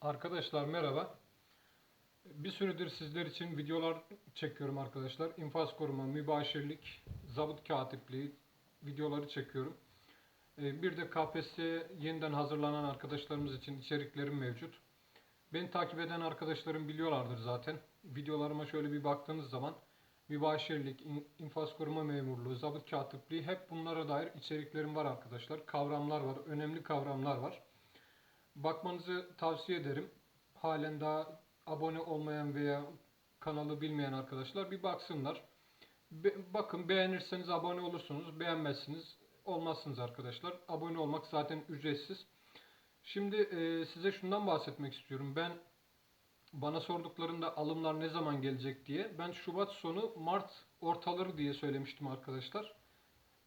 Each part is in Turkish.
Arkadaşlar merhaba. Bir süredir sizler için videolar çekiyorum arkadaşlar. İnfaz koruma, mübaşirlik, zabıt katipliği videoları çekiyorum. Ee, Bir de KPSS'ye yeniden hazırlanan arkadaşlarımız için içeriklerim mevcut. Beni takip eden arkadaşlarım biliyorlardır zaten. Videolarıma şöyle bir baktığınız zaman mübaşirlik, in- infaz koruma memurluğu, zabıt katipliği hep bunlara dair içeriklerim var arkadaşlar. Kavramlar var, önemli kavramlar var. Bakmanızı tavsiye ederim. Halen daha abone olmayan veya kanalı bilmeyen arkadaşlar bir baksınlar. Be- bakın beğenirseniz abone olursunuz. Beğenmezsiniz olmazsınız arkadaşlar. Abone olmak zaten ücretsiz. Şimdi e, size şundan bahsetmek istiyorum. Ben bana sorduklarında alımlar ne zaman gelecek diye. Ben Şubat sonu Mart ortaları diye söylemiştim arkadaşlar.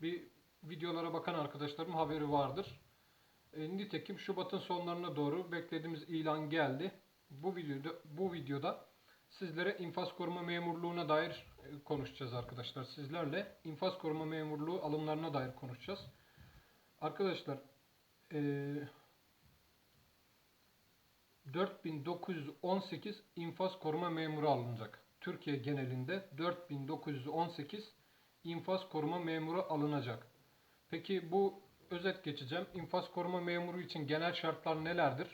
Bir videolara bakan arkadaşlarım haberi vardır. E, nitekim Şubat'ın sonlarına doğru beklediğimiz ilan geldi. Bu videoda bu videoda sizlere infaz koruma memurluğuna dair e, konuşacağız arkadaşlar. Sizlerle infaz koruma memurluğu alımlarına dair konuşacağız. Arkadaşlar e, 4918 infaz koruma memuru alınacak. Türkiye genelinde 4918 infaz koruma memuru alınacak. Peki bu özet geçeceğim. İnfaz koruma memuru için genel şartlar nelerdir?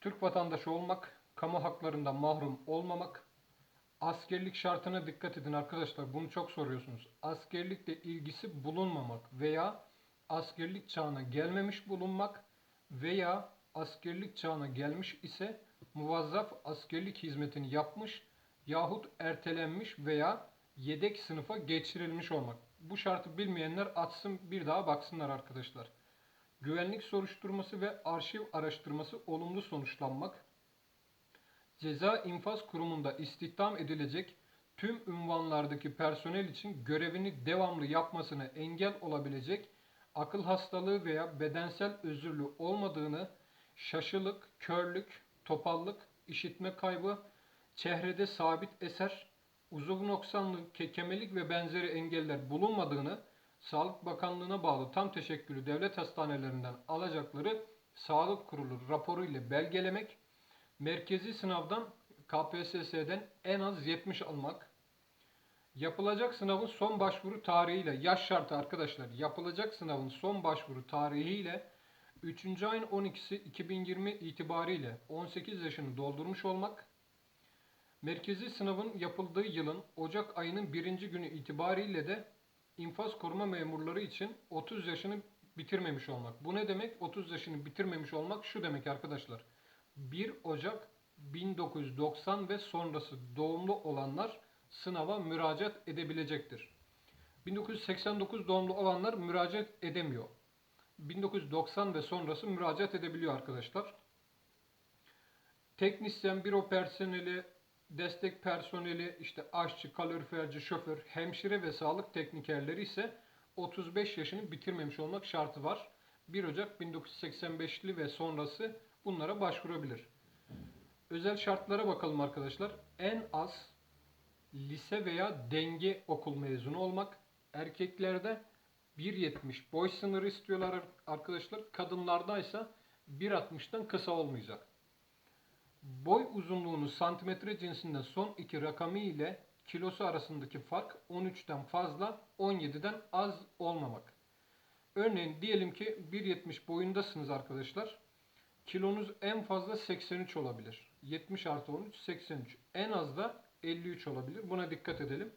Türk vatandaşı olmak, kamu haklarından mahrum olmamak, askerlik şartına dikkat edin arkadaşlar. Bunu çok soruyorsunuz. Askerlikle ilgisi bulunmamak veya askerlik çağına gelmemiş bulunmak veya askerlik çağına gelmiş ise muvazzaf askerlik hizmetini yapmış yahut ertelenmiş veya yedek sınıfa geçirilmiş olmak. Bu şartı bilmeyenler atsın bir daha baksınlar arkadaşlar. Güvenlik soruşturması ve arşiv araştırması olumlu sonuçlanmak. Ceza infaz kurumunda istihdam edilecek tüm ünvanlardaki personel için görevini devamlı yapmasına engel olabilecek akıl hastalığı veya bedensel özürlü olmadığını, şaşılık, körlük, topallık, işitme kaybı, çehrede sabit eser, uzuv noksanlık, kekemelik ve benzeri engeller bulunmadığını, Sağlık Bakanlığı'na bağlı tam teşekkülü devlet hastanelerinden alacakları Sağlık Kurulu raporu ile belgelemek, merkezi sınavdan KPSS'den en az 70 almak, yapılacak sınavın son başvuru tarihiyle, yaş şartı arkadaşlar, yapılacak sınavın son başvuru tarihiyle 3. ayın 12'si 2020 itibariyle 18 yaşını doldurmuş olmak, merkezi sınavın yapıldığı yılın Ocak ayının birinci günü itibariyle de infaz koruma memurları için 30 yaşını bitirmemiş olmak. Bu ne demek? 30 yaşını bitirmemiş olmak şu demek arkadaşlar. 1 Ocak 1990 ve sonrası doğumlu olanlar sınava müracaat edebilecektir. 1989 doğumlu olanlar müracaat edemiyor. 1990 ve sonrası müracaat edebiliyor arkadaşlar. Teknisyen, büro personeli, destek personeli, işte aşçı, kaloriferci, şoför, hemşire ve sağlık teknikerleri ise 35 yaşını bitirmemiş olmak şartı var. 1 Ocak 1985'li ve sonrası bunlara başvurabilir. Özel şartlara bakalım arkadaşlar. En az lise veya denge okul mezunu olmak. Erkeklerde 1.70 boy sınırı istiyorlar arkadaşlar. Kadınlardaysa 1.60'dan kısa olmayacak. Boy uzunluğunu santimetre cinsinden son iki rakamı ile kilosu arasındaki fark 13'ten fazla 17'den az olmamak. Örneğin diyelim ki 1.70 boyundasınız arkadaşlar. Kilonuz en fazla 83 olabilir. 70 artı 13 83. En az da 53 olabilir. Buna dikkat edelim.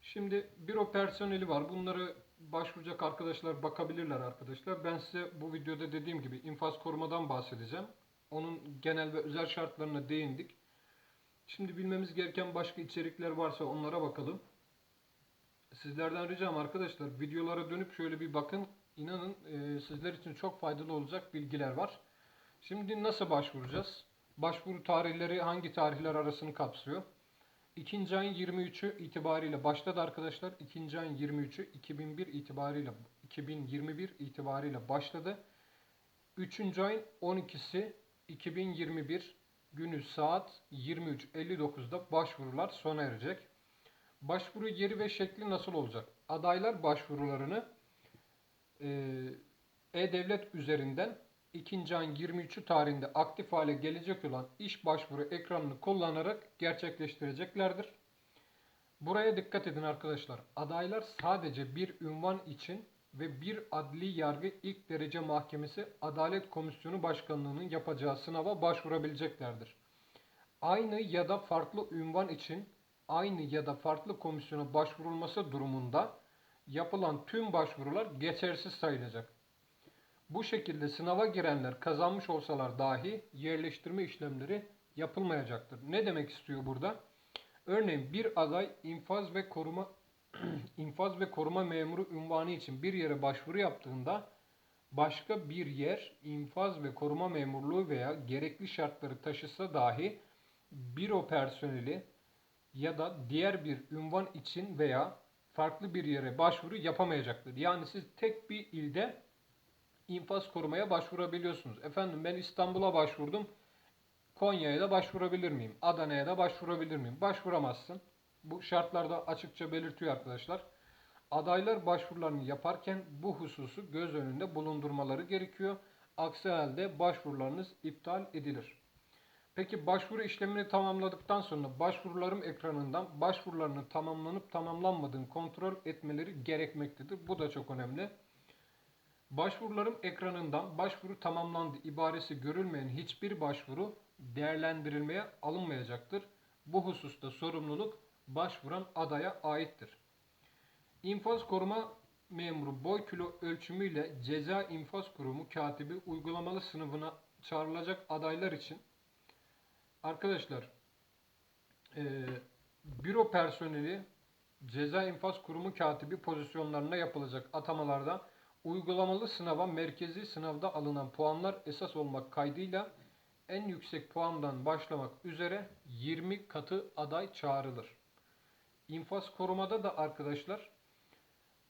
Şimdi büro personeli var. Bunları başvuracak arkadaşlar bakabilirler arkadaşlar. Ben size bu videoda dediğim gibi infaz korumadan bahsedeceğim. Onun genel ve özel şartlarına değindik. Şimdi bilmemiz gereken başka içerikler varsa onlara bakalım. Sizlerden ricam arkadaşlar videolara dönüp şöyle bir bakın. İnanın e, sizler için çok faydalı olacak bilgiler var. Şimdi nasıl başvuracağız? Başvuru tarihleri hangi tarihler arasını kapsıyor? 2. ayın 23'ü itibariyle başladı arkadaşlar. 2. ayın 23'ü 2001 itibariyle 2021 itibariyle başladı. 3. ayın 12'si 2021 günü saat 23.59'da başvurular sona erecek. Başvuru yeri ve şekli nasıl olacak? Adaylar başvurularını e, e-Devlet üzerinden 2. ayın 23'ü tarihinde aktif hale gelecek olan iş başvuru ekranını kullanarak gerçekleştireceklerdir. Buraya dikkat edin arkadaşlar. Adaylar sadece bir ünvan için ve bir adli yargı ilk derece mahkemesi Adalet Komisyonu Başkanlığı'nın yapacağı sınava başvurabileceklerdir. Aynı ya da farklı ünvan için aynı ya da farklı komisyona başvurulması durumunda yapılan tüm başvurular geçersiz sayılacak. Bu şekilde sınava girenler kazanmış olsalar dahi yerleştirme işlemleri yapılmayacaktır. Ne demek istiyor burada? Örneğin bir aday infaz ve koruma infaz ve koruma memuru ünvanı için bir yere başvuru yaptığında başka bir yer infaz ve koruma memurluğu veya gerekli şartları taşısa dahi büro personeli ya da diğer bir ünvan için veya farklı bir yere başvuru yapamayacaktır. Yani siz tek bir ilde infaz korumaya başvurabiliyorsunuz. Efendim ben İstanbul'a başvurdum. Konya'ya da başvurabilir miyim? Adana'ya da başvurabilir miyim? Başvuramazsın. Bu şartlarda açıkça belirtiyor arkadaşlar. Adaylar başvurularını yaparken bu hususu göz önünde bulundurmaları gerekiyor. Aksi halde başvurularınız iptal edilir. Peki başvuru işlemini tamamladıktan sonra başvurularım ekranından başvurularının tamamlanıp tamamlanmadığını kontrol etmeleri gerekmektedir. Bu da çok önemli. Başvurularım ekranından başvuru tamamlandı ibaresi görülmeyen hiçbir başvuru değerlendirilmeye alınmayacaktır. Bu hususta sorumluluk başvuran adaya aittir. İnfaz koruma memuru boy kilo ölçümüyle ceza infaz kurumu katibi uygulamalı sınıfına çağrılacak adaylar için arkadaşlar e, büro personeli ceza infaz kurumu katibi pozisyonlarına yapılacak atamalarda uygulamalı sınava merkezi sınavda alınan puanlar esas olmak kaydıyla en yüksek puandan başlamak üzere 20 katı aday çağrılır. İnfaz korumada da arkadaşlar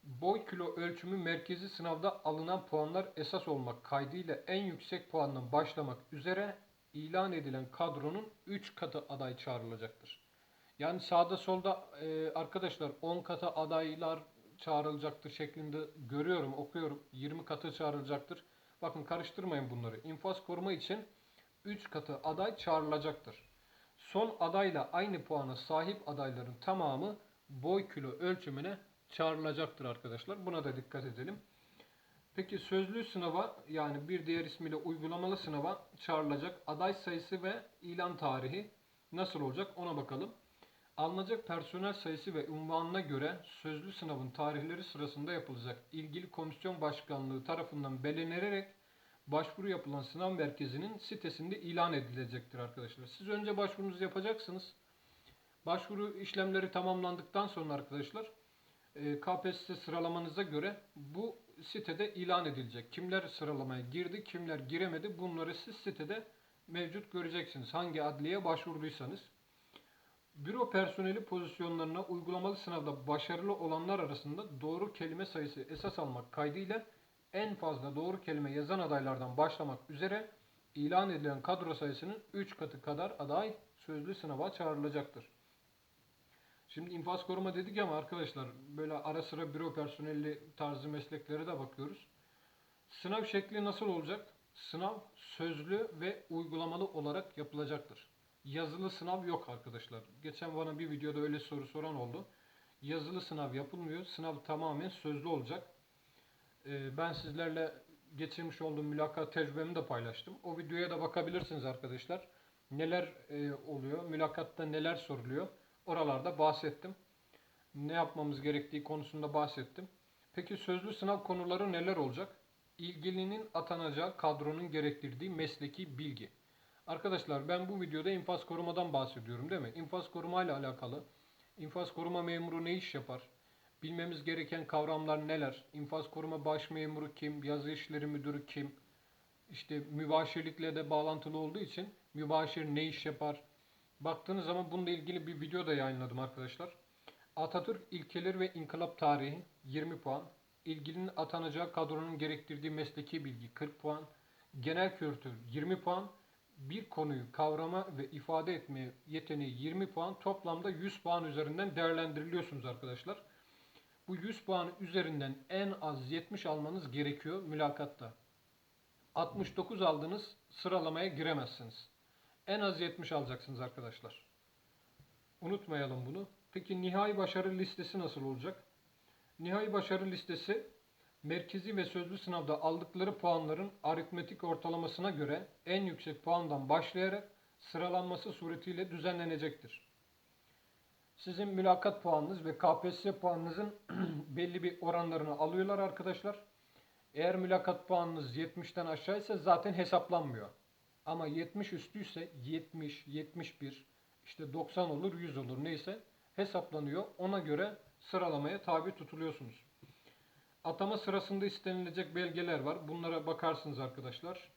boy kilo ölçümü merkezi sınavda alınan puanlar esas olmak kaydıyla en yüksek puandan başlamak üzere ilan edilen kadronun 3 katı aday çağrılacaktır. Yani sağda solda e, arkadaşlar 10 katı adaylar çağrılacaktır şeklinde görüyorum, okuyorum. 20 katı çağrılacaktır. Bakın karıştırmayın bunları. İnfaz koruma için 3 katı aday çağrılacaktır. Son adayla aynı puana sahip adayların tamamı boy kilo ölçümüne çağrılacaktır arkadaşlar. Buna da dikkat edelim. Peki sözlü sınava yani bir diğer ismiyle uygulamalı sınava çağrılacak aday sayısı ve ilan tarihi nasıl olacak ona bakalım. Alınacak personel sayısı ve unvanına göre sözlü sınavın tarihleri sırasında yapılacak ilgili komisyon başkanlığı tarafından belirlenerek başvuru yapılan sınav merkezinin sitesinde ilan edilecektir arkadaşlar. Siz önce başvurunuzu yapacaksınız. Başvuru işlemleri tamamlandıktan sonra arkadaşlar e, KPSS sıralamanıza göre bu sitede ilan edilecek. Kimler sıralamaya girdi, kimler giremedi bunları siz sitede mevcut göreceksiniz. Hangi adliyeye başvurduysanız. Büro personeli pozisyonlarına uygulamalı sınavda başarılı olanlar arasında doğru kelime sayısı esas almak kaydıyla en fazla doğru kelime yazan adaylardan başlamak üzere ilan edilen kadro sayısının 3 katı kadar aday sözlü sınava çağrılacaktır. Şimdi infaz koruma dedik ama arkadaşlar böyle ara sıra büro personeli tarzı mesleklere de bakıyoruz. Sınav şekli nasıl olacak? Sınav sözlü ve uygulamalı olarak yapılacaktır. Yazılı sınav yok arkadaşlar. Geçen bana bir videoda öyle soru soran oldu. Yazılı sınav yapılmıyor. Sınav tamamen sözlü olacak. Ee, ben sizlerle geçirmiş olduğum mülakat tecrübemi de paylaştım. O videoya da bakabilirsiniz arkadaşlar. Neler e, oluyor, mülakatta neler soruluyor. Oralarda bahsettim. Ne yapmamız gerektiği konusunda bahsettim. Peki sözlü sınav konuları neler olacak? İlgilinin atanacağı kadronun gerektirdiği mesleki bilgi. Arkadaşlar ben bu videoda infaz korumadan bahsediyorum değil mi? İnfaz koruma ile alakalı. İnfaz koruma memuru ne iş yapar? Bilmemiz gereken kavramlar neler? İnfaz koruma baş memuru kim? Yazı işleri müdürü kim? İşte mübaşirlikle de bağlantılı olduğu için mübaşir ne iş yapar? Baktığınız zaman bununla ilgili bir video da yayınladım arkadaşlar. Atatürk ilkeleri ve inkılap tarihi 20 puan. İlgilinin atanacağı kadronun gerektirdiği mesleki bilgi 40 puan. Genel kültür 20 puan. Bir konuyu kavrama ve ifade etme yeteneği 20 puan. Toplamda 100 puan üzerinden değerlendiriliyorsunuz arkadaşlar. Bu 100 puan üzerinden en az 70 almanız gerekiyor mülakatta. 69 aldınız sıralamaya giremezsiniz. En az 70 alacaksınız arkadaşlar. Unutmayalım bunu. Peki nihai başarı listesi nasıl olacak? Nihai başarı listesi merkezi ve sözlü sınavda aldıkları puanların aritmetik ortalamasına göre en yüksek puandan başlayarak sıralanması suretiyle düzenlenecektir. Sizin mülakat puanınız ve KPSS puanınızın belli bir oranlarını alıyorlar arkadaşlar. Eğer mülakat puanınız 70'ten aşağıysa zaten hesaplanmıyor. Ama 70 üstüyse 70, 71, işte 90 olur, 100 olur neyse hesaplanıyor. Ona göre sıralamaya tabi tutuluyorsunuz. Atama sırasında istenilecek belgeler var. Bunlara bakarsınız arkadaşlar.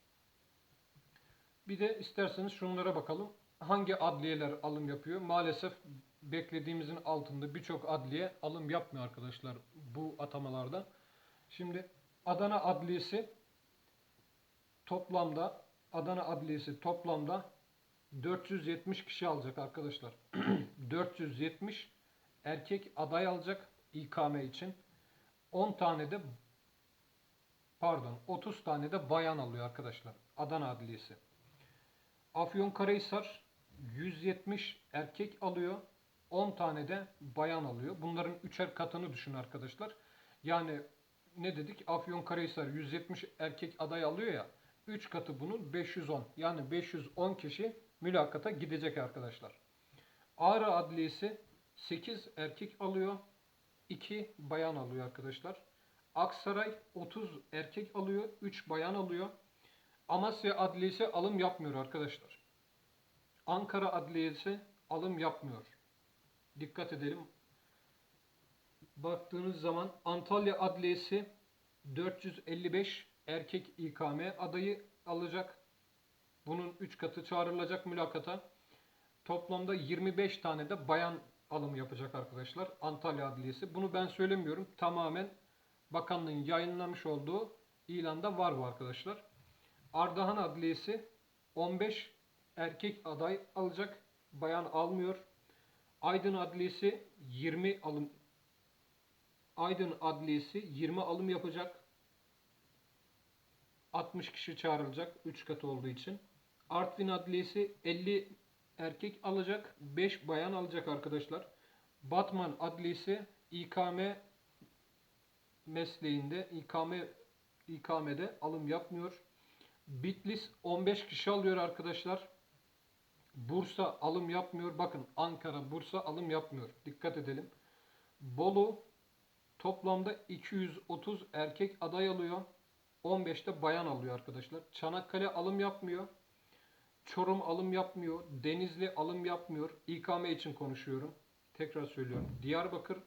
Bir de isterseniz şunlara bakalım. Hangi adliyeler alım yapıyor? Maalesef beklediğimizin altında birçok adliye alım yapmıyor arkadaşlar bu atamalarda. Şimdi Adana Adliyesi toplamda Adana Adliyesi toplamda 470 kişi alacak arkadaşlar. 470 erkek aday alacak İKM için. 10 tane de pardon 30 tane de bayan alıyor arkadaşlar. Adana Adliyesi. Afyonkarahisar 170 erkek alıyor. 10 tane de bayan alıyor. Bunların üçer katını düşün arkadaşlar. Yani ne dedik? Afyonkarahisar 170 erkek aday alıyor ya. 3 katı bunun 510. Yani 510 kişi mülakata gidecek arkadaşlar. Ağrı Adliyesi 8 erkek alıyor. 2 bayan alıyor arkadaşlar. Aksaray 30 erkek alıyor. 3 bayan alıyor. Amasya Adliyesi alım yapmıyor arkadaşlar. Ankara Adliyesi alım yapmıyor. Dikkat edelim. Baktığınız zaman Antalya Adliyesi 455 erkek İKM adayı alacak. Bunun 3 katı çağrılacak mülakata. Toplamda 25 tane de bayan alım yapacak arkadaşlar. Antalya Adliyesi. Bunu ben söylemiyorum. Tamamen bakanlığın yayınlamış olduğu ilanda var bu arkadaşlar. Ardahan Adliyesi 15 erkek aday alacak. Bayan almıyor. Aydın Adliyesi 20 alım Aydın Adliyesi 20 alım yapacak. 60 kişi çağrılacak 3 katı olduğu için. Artvin Adliyesi 50 erkek alacak, 5 bayan alacak arkadaşlar. Batman Adliyesi İKM mesleğinde İKM İKM'de alım yapmıyor. Bitlis 15 kişi alıyor arkadaşlar. Bursa alım yapmıyor. Bakın Ankara, Bursa alım yapmıyor. Dikkat edelim. Bolu toplamda 230 erkek aday alıyor. 15'te bayan alıyor arkadaşlar. Çanakkale alım yapmıyor. Çorum alım yapmıyor. Denizli alım yapmıyor. İKM için konuşuyorum. Tekrar söylüyorum. Diyarbakır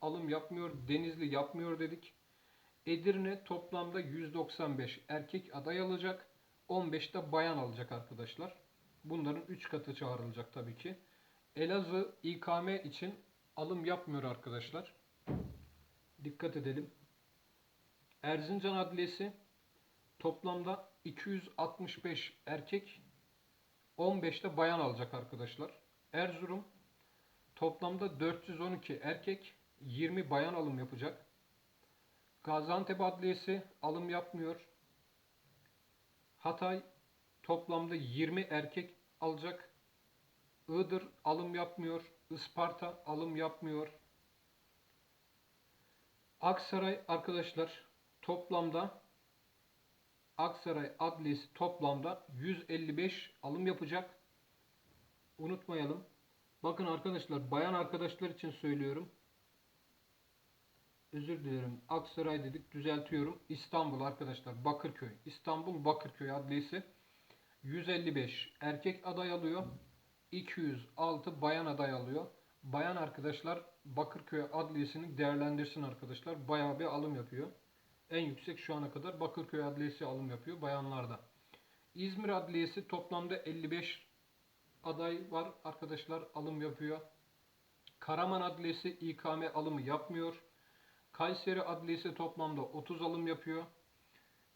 alım yapmıyor. Denizli yapmıyor dedik. Edirne toplamda 195 erkek aday alacak. 15'te bayan alacak arkadaşlar. Bunların 3 katı çağrılacak tabii ki. Elazığ İKM için alım yapmıyor arkadaşlar. Dikkat edelim. Erzincan Adliyesi toplamda 265 erkek 15'te bayan alacak arkadaşlar. Erzurum toplamda 412 erkek 20 bayan alım yapacak. Gaziantep Adliyesi alım yapmıyor. Hatay toplamda 20 erkek alacak. Iğdır alım yapmıyor. Isparta alım yapmıyor. Aksaray arkadaşlar toplamda Aksaray Adliyesi toplamda 155 alım yapacak. Unutmayalım. Bakın arkadaşlar bayan arkadaşlar için söylüyorum. Özür dilerim. Aksaray dedik düzeltiyorum. İstanbul arkadaşlar Bakırköy. İstanbul Bakırköy Adliyesi 155 erkek aday alıyor. 206 bayan aday alıyor. Bayan arkadaşlar Bakırköy Adliyesi'ni değerlendirsin arkadaşlar. Bayağı bir alım yapıyor. En yüksek şu ana kadar Bakırköy Adliyesi alım yapıyor bayanlarda. İzmir Adliyesi toplamda 55 aday var arkadaşlar alım yapıyor. Karaman Adliyesi İKM alımı yapmıyor. Kayseri Adliyesi toplamda 30 alım yapıyor.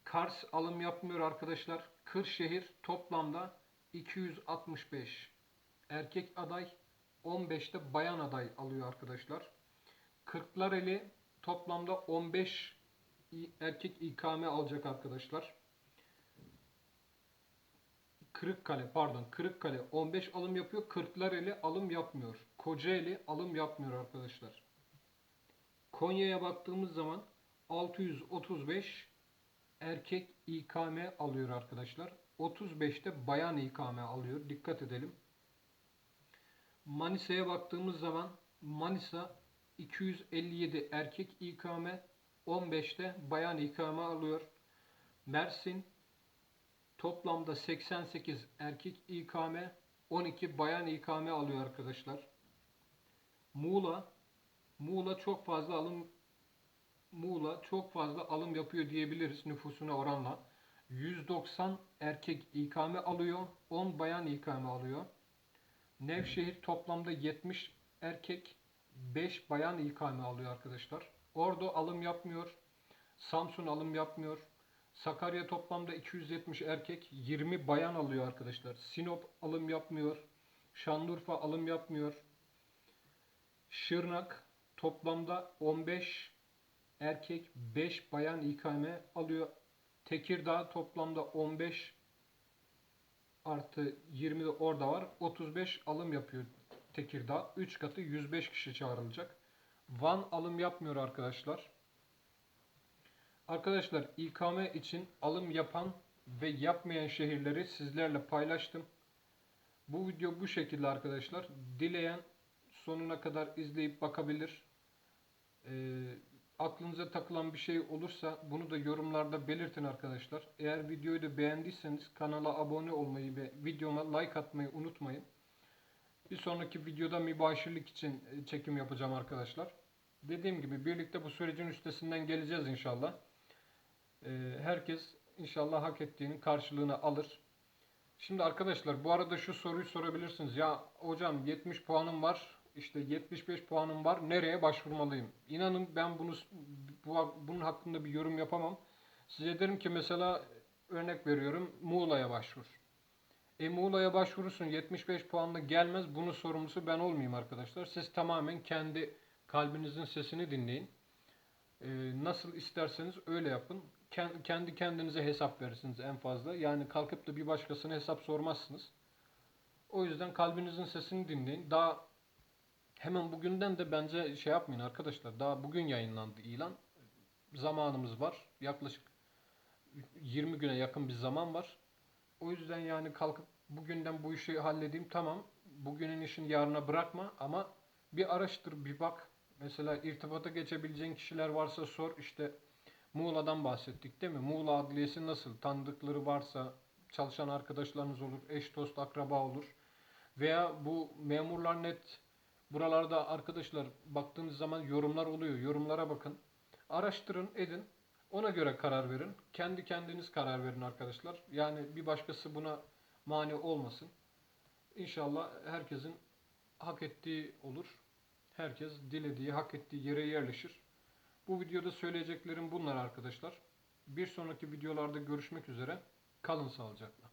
Kars alım yapmıyor arkadaşlar. Kırşehir toplamda 265 erkek aday 15'te bayan aday alıyor arkadaşlar. Kırklareli toplamda 15 erkek İKM alacak arkadaşlar. Kırıkkale pardon Kırıkkale 15 alım yapıyor. Kırklareli alım yapmıyor. Kocaeli alım yapmıyor arkadaşlar. Konya'ya baktığımız zaman 635 erkek İKM alıyor arkadaşlar. 35'te bayan İKM alıyor. Dikkat edelim. Manisa'ya baktığımız zaman Manisa 257 erkek İKM 15'te bayan İKM alıyor. Mersin toplamda 88 erkek İKM 12 bayan İKM alıyor arkadaşlar. Muğla Muğla çok fazla alım Muğla çok fazla alım yapıyor diyebiliriz nüfusuna oranla. 190 erkek İKM alıyor, 10 bayan İKM alıyor. Nevşehir toplamda 70 erkek, 5 bayan İKM alıyor arkadaşlar. Ordu alım yapmıyor. Samsun alım yapmıyor. Sakarya toplamda 270 erkek, 20 bayan alıyor arkadaşlar. Sinop alım yapmıyor. Şanlıurfa alım yapmıyor. Şırnak toplamda 15 erkek 5 bayan İKM alıyor. Tekirdağ toplamda 15 artı 20 de orada var. 35 alım yapıyor Tekirdağ. 3 katı 105 kişi çağrılacak. Van alım yapmıyor arkadaşlar. Arkadaşlar İKM için alım yapan ve yapmayan şehirleri sizlerle paylaştım. Bu video bu şekilde arkadaşlar. Dileyen sonuna kadar izleyip bakabilir. Ee, aklınıza takılan bir şey olursa bunu da yorumlarda belirtin arkadaşlar. Eğer videoyu da beğendiyseniz kanala abone olmayı ve videoma like atmayı unutmayın. Bir sonraki videoda mübaşirlik için e, çekim yapacağım arkadaşlar. Dediğim gibi birlikte bu sürecin üstesinden geleceğiz inşallah. Ee, herkes inşallah hak ettiğinin karşılığını alır. Şimdi arkadaşlar bu arada şu soruyu sorabilirsiniz. Ya hocam 70 puanım var. İşte 75 puanım var. Nereye başvurmalıyım? İnanın ben bunu bu, bunun hakkında bir yorum yapamam. Size derim ki mesela örnek veriyorum Muğla'ya başvur. E Muğla'ya başvurursun 75 puanla gelmez. Bunun sorumlusu ben olmayayım arkadaşlar. Siz tamamen kendi kalbinizin sesini dinleyin. Ee, nasıl isterseniz öyle yapın. Ken- Kendi kendinize hesap verirsiniz en fazla. Yani kalkıp da bir başkasına hesap sormazsınız. O yüzden kalbinizin sesini dinleyin. Daha hemen bugünden de bence şey yapmayın arkadaşlar. Daha bugün yayınlandı ilan. Zamanımız var. Yaklaşık 20 güne yakın bir zaman var. O yüzden yani kalkıp bugünden bu işi halledeyim tamam. Bugünün işini yarına bırakma ama bir araştır, bir bak. Mesela irtibata geçebileceğin kişiler varsa sor. İşte Muğla'dan bahsettik değil mi? Muğla Adliyesi nasıl? Tanıdıkları varsa çalışan arkadaşlarınız olur, eş dost akraba olur. Veya bu memurlar net buralarda arkadaşlar baktığınız zaman yorumlar oluyor. Yorumlara bakın. Araştırın, edin. Ona göre karar verin. Kendi kendiniz karar verin arkadaşlar. Yani bir başkası buna mani olmasın. İnşallah herkesin hak ettiği olur. Herkes dilediği, hak ettiği yere yerleşir. Bu videoda söyleyeceklerim bunlar arkadaşlar. Bir sonraki videolarda görüşmek üzere. Kalın sağlıcakla.